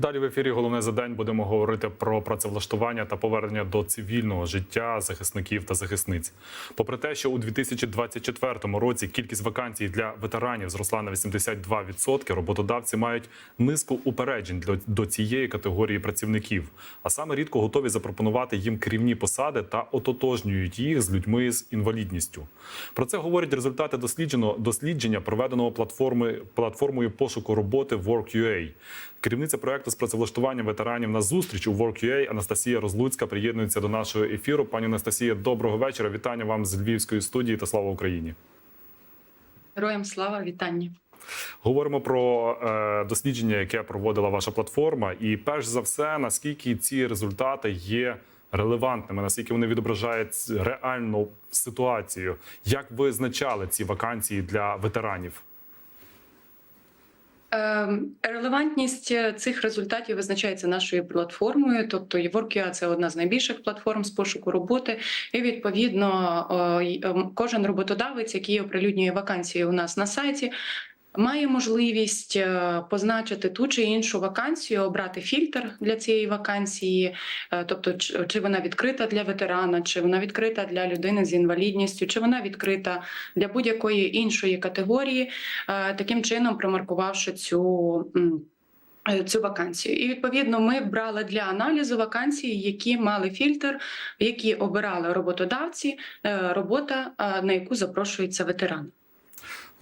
Далі в ефірі головне за день будемо говорити про працевлаштування та повернення до цивільного життя захисників та захисниць. Попри те, що у 2024 році кількість вакансій для ветеранів зросла на 82%, роботодавці мають низку упереджень до цієї категорії працівників, а саме рідко готові запропонувати їм керівні посади та ототожнюють їх з людьми з інвалідністю. Про це говорять результати досліджено дослідження, проведеного платформи платформою пошуку роботи Work.ua. Керівниця проекту з працевлаштування ветеранів на зустріч у Work.ua Анастасія Розлуцька приєднується до нашого ефіру. Пані Анастасія, доброго вечора. Вітання вам з Львівської студії та слава Україні. Героям слава вітання. Говоримо про е, дослідження, яке проводила ваша платформа. І перш за все, наскільки ці результати є релевантними, наскільки вони відображають реальну ситуацію, як ви визначали ці вакансії для ветеранів? Ем, Релевантність е, цих результатів визначається нашою платформою. Тобто Work.ua – це одна з найбільших платформ з пошуку роботи. І відповідно е, ем, кожен роботодавець, який оприлюднює вакансії у нас на сайті. Має можливість е, позначити ту чи іншу вакансію, обрати фільтр для цієї вакансії, е, тобто чи- вона відкрита для ветерана, чи вона відкрита для людини з інвалідністю, чи вона відкрита для будь-якої іншої категорії, е, таким чином промаркувавши цю. Цю вакансію, і відповідно ми брали для аналізу вакансії, які мали фільтр, які обирали роботодавці, робота, на яку запрошується ветеран.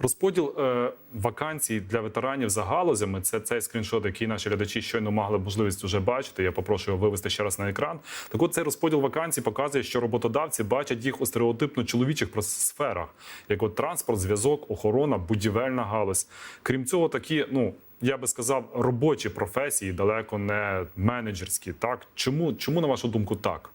Розподіл е, вакансій для ветеранів за галузями це цей скріншот, який наші глядачі щойно мали можливість вже бачити. Я попрошу його вивести ще раз на екран. Так от цей розподіл вакансій показує, що роботодавці бачать їх у стереотипно чоловічих сферах, як от транспорт, зв'язок, охорона, будівельна галузь. Крім цього, такі, ну я би сказав, робочі професії далеко не менеджерські. Так чому, чому на вашу думку так?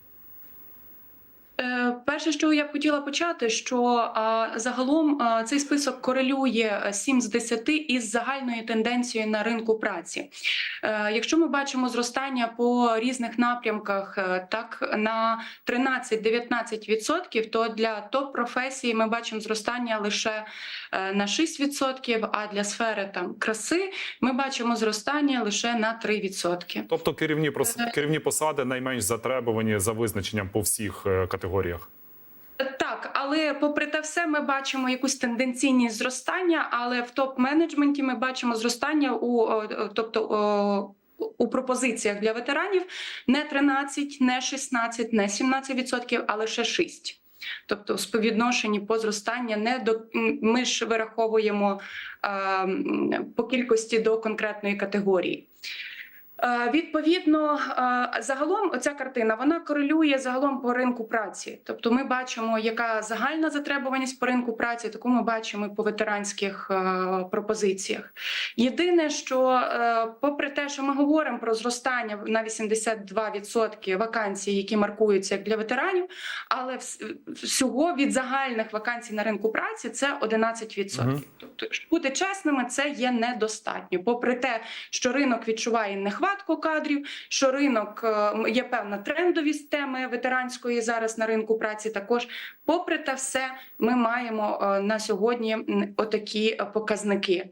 Е, Перше, що я б хотіла почати, що загалом цей список корелює е, 7 з 10 із загальною тенденцією на ринку праці. Е, Якщо ми бачимо зростання по різних напрямках, е, так на 13-19%, то для топ-професій ми бачимо зростання лише е, на 6%, а для сфери там краси ми бачимо зростання лише на 3%. Тобто керівні керівні посади найменш затребувані за визначенням по всіх е, категоріях. Так, але попри те все, ми бачимо якусь тенденційність зростання, але в топ-менеджменті ми бачимо зростання у тобто. у пропозиціях для ветеранів не 13, не 16, не 17 відсотків, а лише 6. Тобто, в співвідношенні по зростання не до ми ж вираховуємо е, по кількості до конкретної категорії. Е, Відповідно, е, загалом ця картина вона корелює загалом по ринку праці. Тобто, ми бачимо, яка загальна затребуваність по ринку праці, таку ми бачимо і по ветеранських е, пропозиціях. Єдине, що попри те, що ми говоримо про зростання на 82% вакансій, які маркуються як для ветеранів, але всього від загальних вакансій на ринку праці це 11%. Мгм. Тобто, щоб бути чесними, це є недостатньо. Попри те, що ринок відчуває нехватку кадрів, що ринок е, є певна трендовість теми ветеранської зараз на ринку праці. Також, попри те, все, ми маємо е, на сьогодні отакі е, показники.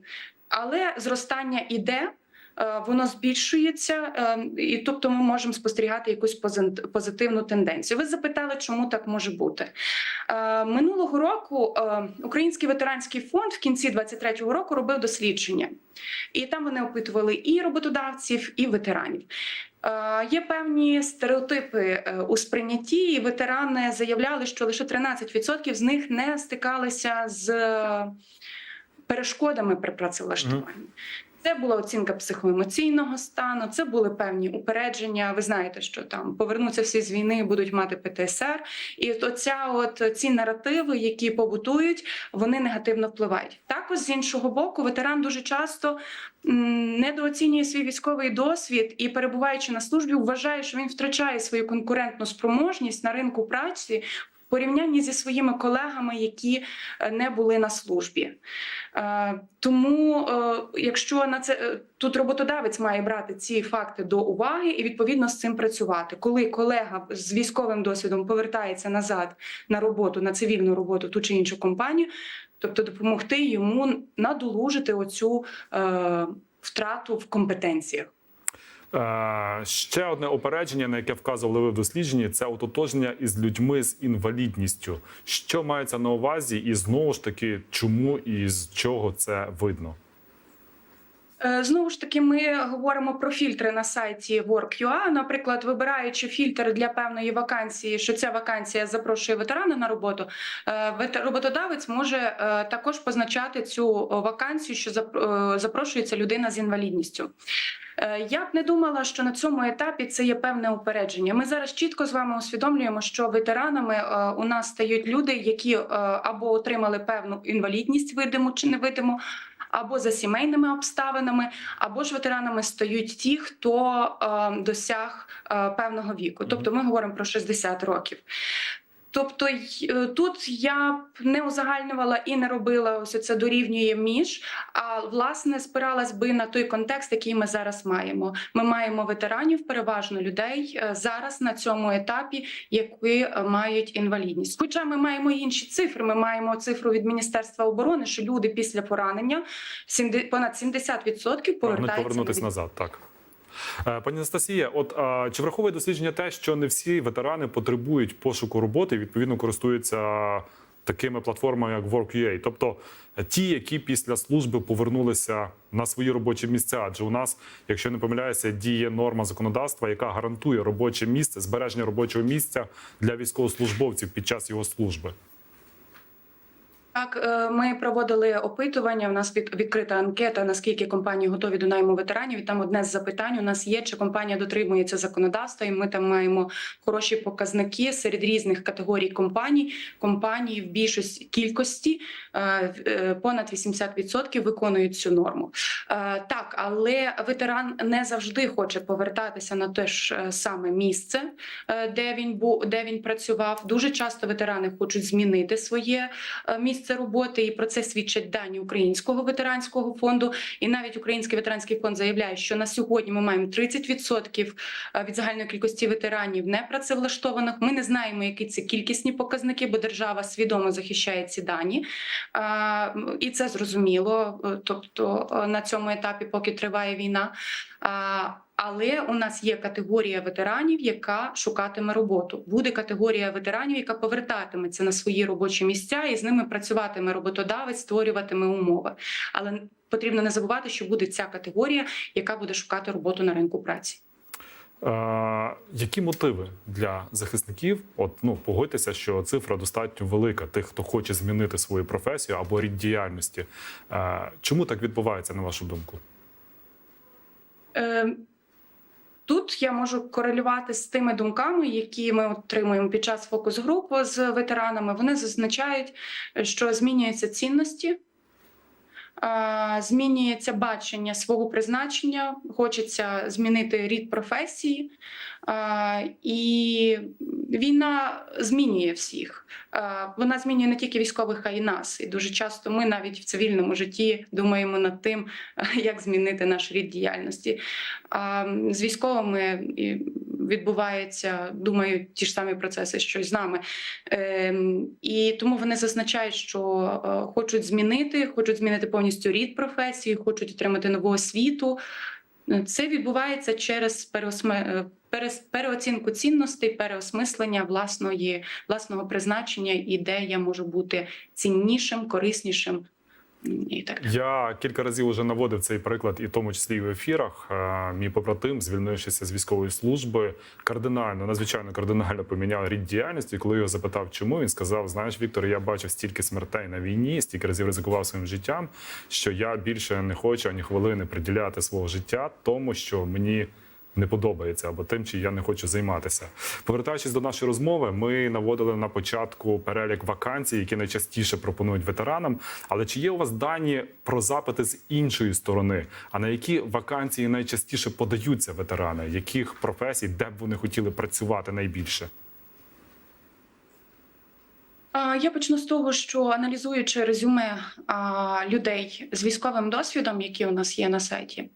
Але зростання іде. Е, Воно збільшується, е, і тобто ми можемо спостерігати якусь позитивну тенденцію. Ви запитали, чому так може бути? Е, Минулого року Український ветеранський фонд в кінці 23-го року робив дослідження, і там вони опитували і роботодавців, і ветеранів. Є певні стереотипи у сприйнятті, і ветерани заявляли, що лише 13% з них не стикалися з перешкодами при працевлаштуванні. Це була оцінка психоемоційного стану, це були певні упередження. Ви знаєте, що там повернуться всі з війни, будуть мати ПТСР. І от оця, от ці наративи, які побутують, вони негативно впливають. Також з іншого боку, ветеран дуже часто недооцінює свій військовий досвід і, перебуваючи на службі, вважає, що він втрачає свою конкурентну спроможність на ринку праці. Порівнянні зі своїми колегами, які е, не були на службі, Е, тому, е, якщо на це тут роботодавець має брати ці факти до уваги і відповідно з цим працювати, коли колега з військовим досвідом повертається назад на роботу, на цивільну роботу ту чи іншу компанію, тобто допомогти йому надолужити оцю втрату в компетенціях. Е, ще одне опередження, на яке вказували ви в дослідженні, це ототожнення із людьми з інвалідністю. Що мається на увазі, і знову ж таки, чому і з чого це видно? Е, Знову ж таки, ми говоримо про фільтри на сайті Work.ua. Наприклад, вибираючи фільтр для певної вакансії, що ця вакансія запрошує ветерана на роботу. е, Роботодавець може також позначати цю вакансію, що зап- запрошується людина з інвалідністю. Е, Я б не думала, що на цьому етапі це є певне упередження. Ми зараз чітко з вами усвідомлюємо, що ветеранами е, у нас стають люди, які е, або отримали певну інвалідність, видиму чи невидиму, або за сімейними обставинами, або ж ветеранами стають ті, хто досяг певного віку. Тобто ми говоримо про 60 років. Тобто е, тут я б не узагальнювала і не робила ось це дорівнює між, а власне спиралась би на той контекст, який ми зараз маємо. Ми маємо ветеранів, переважно людей е, зараз на цьому етапі, які е, мають інвалідність. Хоча ми маємо інші цифри. Ми маємо цифру від Міністерства оборони, що люди після поранення понад 70% Прагнуть повертаються повернутися назад. Так. Е, Пані Анастасія, от чи враховує дослідження те, що не всі ветерани потребують пошуку роботи і відповідно користуються такими платформами, як Work.ua? Тобто ті, які після служби повернулися на свої робочі місця, адже у нас, якщо не помиляюся, діє норма законодавства, яка гарантує робоче місце, збереження робочого місця для військовослужбовців під час його служби. Так, е, ми проводили опитування. У нас від- відкрита анкета, наскільки компанії готові до найму ветеранів. І там одне з запитань у нас є: чи компанія дотримується законодавства, і ми там маємо хороші показники серед різних категорій компаній. Компанії в більшості кількості е, е, понад 80% виконують цю норму. Так, але ветеран не завжди хоче повертатися на те ж саме місце, де він був, де він працював. Дуже часто ветерани хочуть змінити своє е, місце роботи, і про це свідчать дані Українського ветеранського фонду. І навіть Український ветеранський фонд заявляє, що на сьогодні ми маємо 30% е, від загальної кількості ветеранів непрацевлаштованих. Ми не знаємо, які це кількісні показники, бо держава свідомо захищає ці дані. І це зрозуміло. е, Тобто е, на цьому етапі, поки триває війна. Але у нас є категорія ветеранів, яка шукатиме роботу. Буде категорія ветеранів, яка повертатиметься на свої робочі місця, і з ними працюватиме роботодавець, створюватиме умови. Але потрібно не забувати, що буде ця категорія, яка буде шукати роботу на ринку праці. Е, які мотиви для захисників? От ну погодьтеся, що цифра достатньо велика. Тих, хто хоче змінити свою професію або рід діяльності. Е, чому так відбувається, на вашу думку? Е, Тут я можу корелювати з тими думками, які ми отримуємо під час фокус групи з ветеранами. Вони зазначають, що змінюються цінності, змінюється бачення свого призначення, хочеться змінити рід професії, і війна змінює всіх. Вона змінює не тільки військових, а й нас. І дуже часто ми навіть в цивільному житті думаємо над тим, як змінити наш рід діяльності. З військовими відбуваються, думаю, ті ж самі процеси, що й з нами. Ем, І тому вони зазначають, що е, хочуть змінити, хочуть змінити повністю рід професії, хочуть отримати нову освіту. Е, Це відбувається через переосме... е, переоцінку цінностей, переосмислення власної, власного призначення і де я можу бути ціннішим, кориснішим і так. Я кілька разів вже наводив цей приклад, і в тому числі і в ефірах. Е, Мій побратим, звільнившися з військової служби, кардинально, надзвичайно кардинально поміняв рід діяльності. Коли його запитав, чому він сказав: Знаєш, Віктор, я бачив стільки смертей на війні, стільки разів ризикував своїм життям, що я більше не хочу ані хвилини приділяти свого життя тому, що мені. Не подобається або тим, чи я не хочу займатися. Повертаючись до нашої розмови, ми наводили на початку перелік вакансій, які найчастіше пропонують ветеранам. Але чи є у вас дані про запити з іншої сторони? А на які вакансії найчастіше подаються ветерани? Яких професій, де б вони хотіли працювати найбільше? Я почну з того, що аналізуючи резюме людей з військовим досвідом, які у нас є на сайті,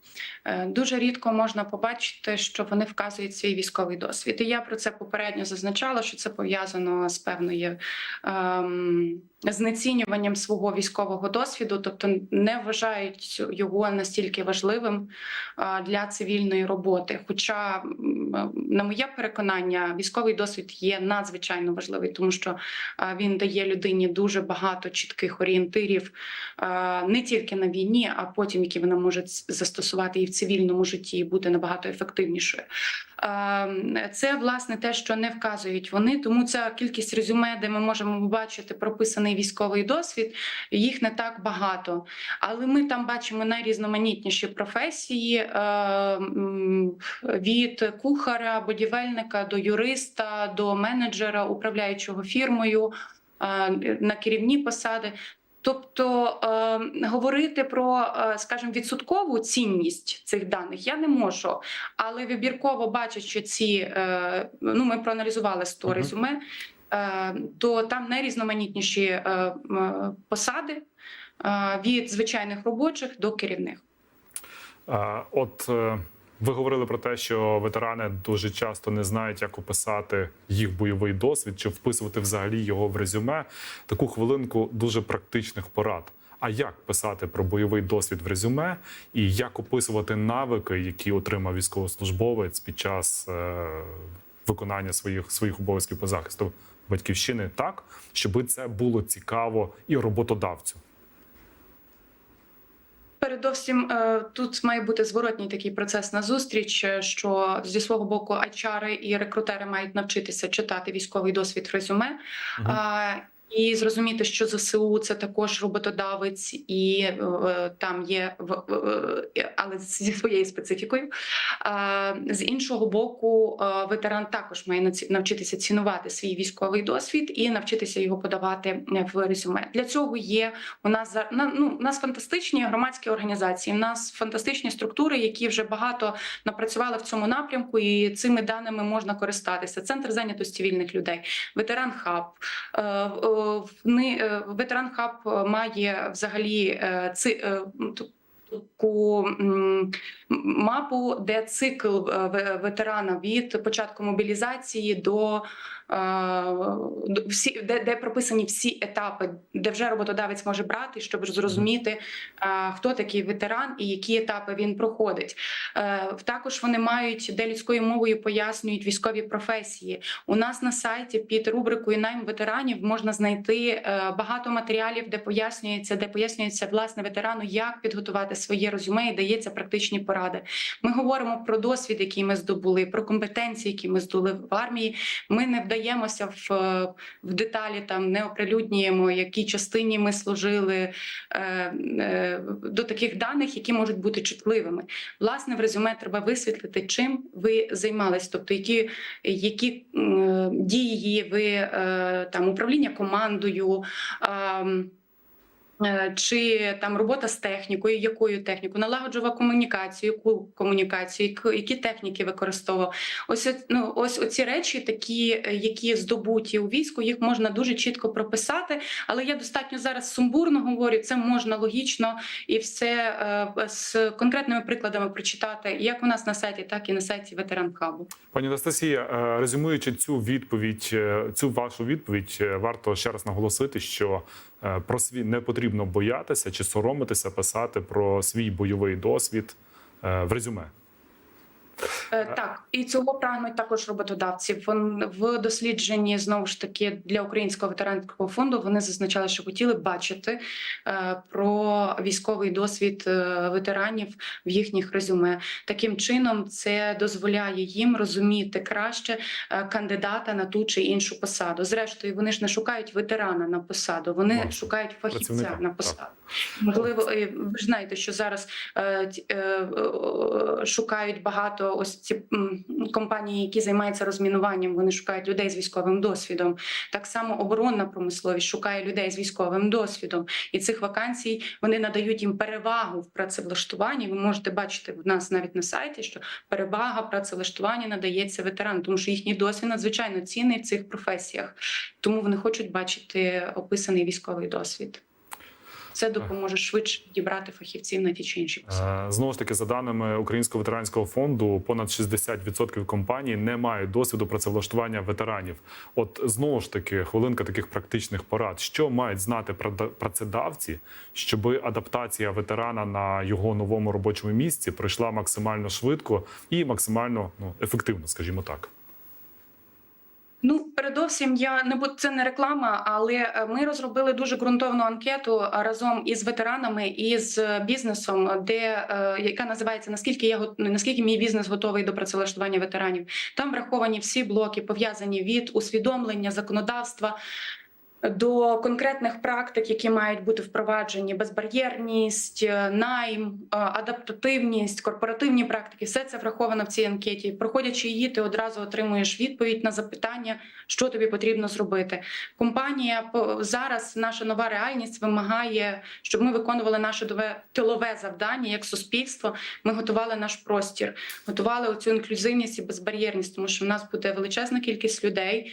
е, дуже рідко можна побачити, що вони вказують свій військовий досвід. І я про це попередньо зазначала, що це пов'язано з певною ем, знецінюванням свого військового досвіду, тобто не вважають його настільки важливим для цивільної роботи. Хоча, на моє переконання, військовий досвід є надзвичайно важливий, тому що він дає людині дуже багато чітких орієнтирів не тільки на війні, а потім, які вона може застосувати і в цивільному житті, і бути набагато ефективнішою. Це власне те, що не вказують вони, тому ця кількість резюме, де ми можемо побачити прописаний військовий досвід, їх не так багато. Але ми там бачимо найрізноманітніші професії е, від кухаря, будівельника до юриста, до менеджера, управляючого фірмою е, на керівні посади. Тобто е, говорити про, е, скажімо, відсоткову цінність цих даних я не можу, але вибірково бачу, що ці е, ну ми проаналізували 100 Мгм. резюме, то там найрізноманітніші е, посади е, від звичайних робочих до керівних. От е, ви говорили про те, що ветерани дуже часто не знають, як описати їх бойовий досвід чи вписувати взагалі його в резюме. Таку хвилинку дуже практичних порад. А як писати про бойовий досвід в резюме, і як описувати навики, які отримав військовослужбовець під час е, виконання своїх своїх обов'язків по захисту батьківщини, так щоб це було цікаво і роботодавцю. Передовсім е, тут має бути зворотній такий процес на зустріч, е, що зі свого боку HR і рекрутери мають навчитися читати військовий досвід резюме. А, і зрозуміти, що ЗСУ це також роботодавець, і е, там є е, але зі своєю специфікою. А, з іншого боку, е, ветеран також має навчитися цінувати свій військовий досвід і навчитися його подавати в резюме. Для цього є у нас ну, у нас фантастичні громадські організації. У нас фантастичні структури, які вже багато напрацювали в цьому напрямку, і цими даними можна користатися. Центр зайнятості вільних людей, ветеран хаб. Е, е, е, Ветеран хаб е, має взагалі е, ци. е, Таку мапу, де цикл е, ветерана від початку мобілізації е, до всі, де, де прописані всі етапи, де вже роботодавець може брати, щоб зрозуміти, хто такий ветеран і які етапи він проходить. Е, Також вони мають, де людською мовою пояснюють військові професії. У нас на сайті під рубрикою найм ветеранів можна знайти е, багато матеріалів, де пояснюється, де пояснюється власне ветерану, як підготувати своє резюме і дається практичні поради. Ми говоримо про досвід, який ми здобули, про компетенції, які ми здобули в армії. Ми не вдаємося в, е, в деталі, там не оприлюднюємо, якій частині ми служили е, е, до таких даних, які можуть бути чутливими. Власне, в резюме треба висвітлити, чим ви займались, тобто які, які е, дії ви е, там управління командою. е, Чи там робота з технікою, якою технікою, налагоджував комунікацію, яку комунікацію, які техніки використовував. Ось ну, ось оці речі, такі, е, які здобуті у війську, їх можна дуже чітко прописати. Але я достатньо зараз сумбурно говорю, це можна логічно і все е, з конкретними прикладами прочитати, як у нас на сайті, так і на сайті ветеран хабу. Пані Анастасія, е, резюмуючи цю відповідь, е, цю вашу відповідь, е, варто ще раз наголосити, що е, про свій не потрібно боятися чи соромитися писати про свій бойовий досвід е, в резюме. Е, Так, і цього прагнуть також роботодавці. В дослідженні знову ж таки для українського ветеранського фонду вони зазначали, що хотіли бачити е, про військовий досвід е, ветеранів в їхніх резюме. Таким чином, це дозволяє їм розуміти краще кандидата на ту чи іншу посаду. Зрештою, вони ж не шукають ветерана на посаду, вони Власне, шукають фахівця працівника, на посаду. Можливо, ви ж знаєте, що зараз шукають багато ось ці компанії, які займаються розмінуванням, вони шукають людей з військовим досвідом. Так само оборонна промисловість шукає людей з військовим досвідом, і цих вакансій вони надають їм перевагу в працевлаштуванні. Ви можете бачити в нас навіть на сайті, що перевага працевлаштування надається ветеранам, тому що їхній досвід надзвичайно цінний в цих професіях. Тому вони хочуть бачити описаний військовий досвід. Це допоможе швидше підібрати фахівців на ті чи інші посади. Е, Знову ж таки, за даними Українського ветеранського фонду, понад 60% компаній не мають досвіду працевлаштування ветеранів. От знову ж таки, хвилинка таких практичних порад. Що мають знати працедавці, щоб адаптація ветерана на його новому робочому місці пройшла максимально швидко і максимально ну, ефективно, скажімо так. Ну, передовсім я не буду це не реклама, але е, ми розробили дуже ґрунтовну анкету е, разом із ветеранами і з бізнесом, де е, яка називається Наскільки я го- наскільки мій бізнес готовий до працевлаштування ветеранів. Там враховані всі блоки, пов'язані від усвідомлення законодавства. До конкретних практик, які мають бути впроваджені: безбар'єрність, е, найм, е, адаптативність, корпоративні практики, все це враховано в цій анкеті. Проходячи її, ти одразу отримуєш відповідь на запитання, що тобі потрібно зробити. Компанія зараз, наша нова реальність вимагає, щоб ми виконували наше тилове завдання як суспільство. Ми готували наш простір, готували оцю інклюзивність і безбар'єрність, тому що в нас буде величезна кількість людей,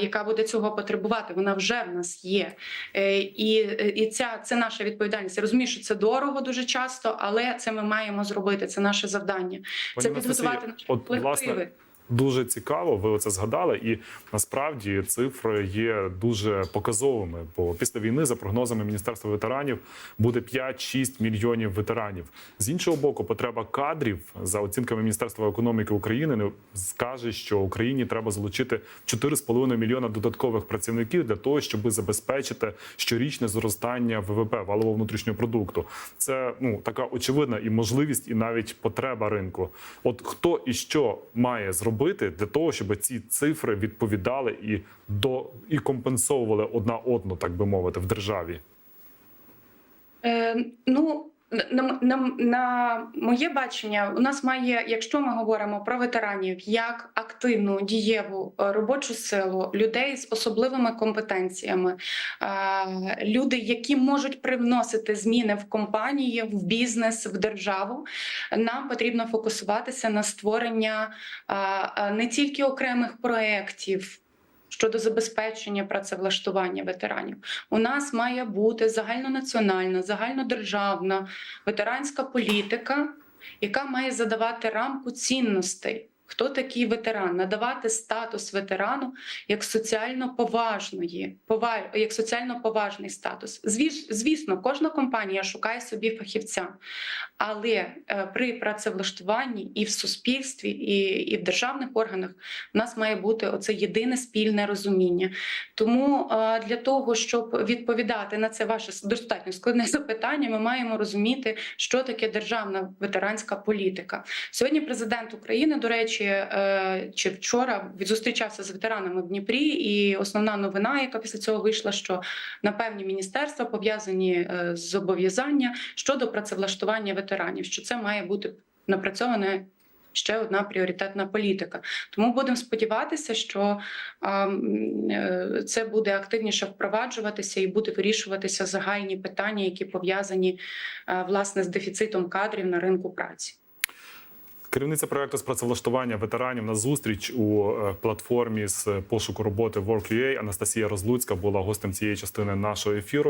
яка буде цього потребувати. Вона вже в нас є. Е, І, і ця це наша відповідальність. Я розумію, що це дорого дуже часто, але це ми маємо зробити. Це наше завдання. Це підготувати наші колективи. власне, Дуже цікаво, ви це згадали, і насправді цифри є дуже показовими. Бо після війни, за прогнозами Міністерства ветеранів, буде 5-6 мільйонів ветеранів. З іншого боку, потреба кадрів за оцінками Міністерства економіки України не скаже, що Україні треба залучити 4,5 мільйона додаткових працівників для того, щоб забезпечити щорічне зростання ВВП валового внутрішнього продукту. Це ну така очевидна і можливість, і навіть потреба ринку. От хто і що має зробити для того, щоб ці цифри відповідали і до і компенсовували одна одну, так би мовити, в державі. Е, ну. На, на, на моє бачення, у нас має, якщо ми говоримо про ветеранів, як активну дієву е, робочу силу людей з особливими компетенціями, е, люди, які можуть привносити зміни в компанії, в бізнес, в державу, нам потрібно фокусуватися на створення е, не тільки окремих проєктів. Щодо забезпечення працевлаштування ветеранів, у нас має бути загальнонаціональна, загальнодержавна ветеранська політика, яка має задавати рамку цінностей. Хто такий ветеран? Надавати статус ветерану як соціально поважної, пова- як соціально поважний статус. Звісно, кожна компанія шукає собі фахівця, але е, при працевлаштуванні і в суспільстві, і, і в державних органах у нас має бути оце єдине спільне розуміння. Тому е, для того, щоб відповідати на це ваше достатньо складне запитання, ми маємо розуміти, що таке державна ветеранська політика. Сьогодні президент України, до речі, е, чи вчора зустрічався з ветеранами в Дніпрі, і основна новина, яка після цього вийшла, що на певні міністерства пов'язані е, зобов'язання щодо працевлаштування ветеранів, що це має бути напрацьоване. Ще одна пріоритетна політика. Тому будемо сподіватися, що е, це буде активніше впроваджуватися і буде вирішуватися загальні питання, які пов'язані е, власне з дефіцитом кадрів на ринку праці. Керівниця проекту з працевлаштування ветеранів на зустріч у е, платформі з пошуку роботи Work.ua Анастасія Розлуцька була гостем цієї частини нашого ефіру.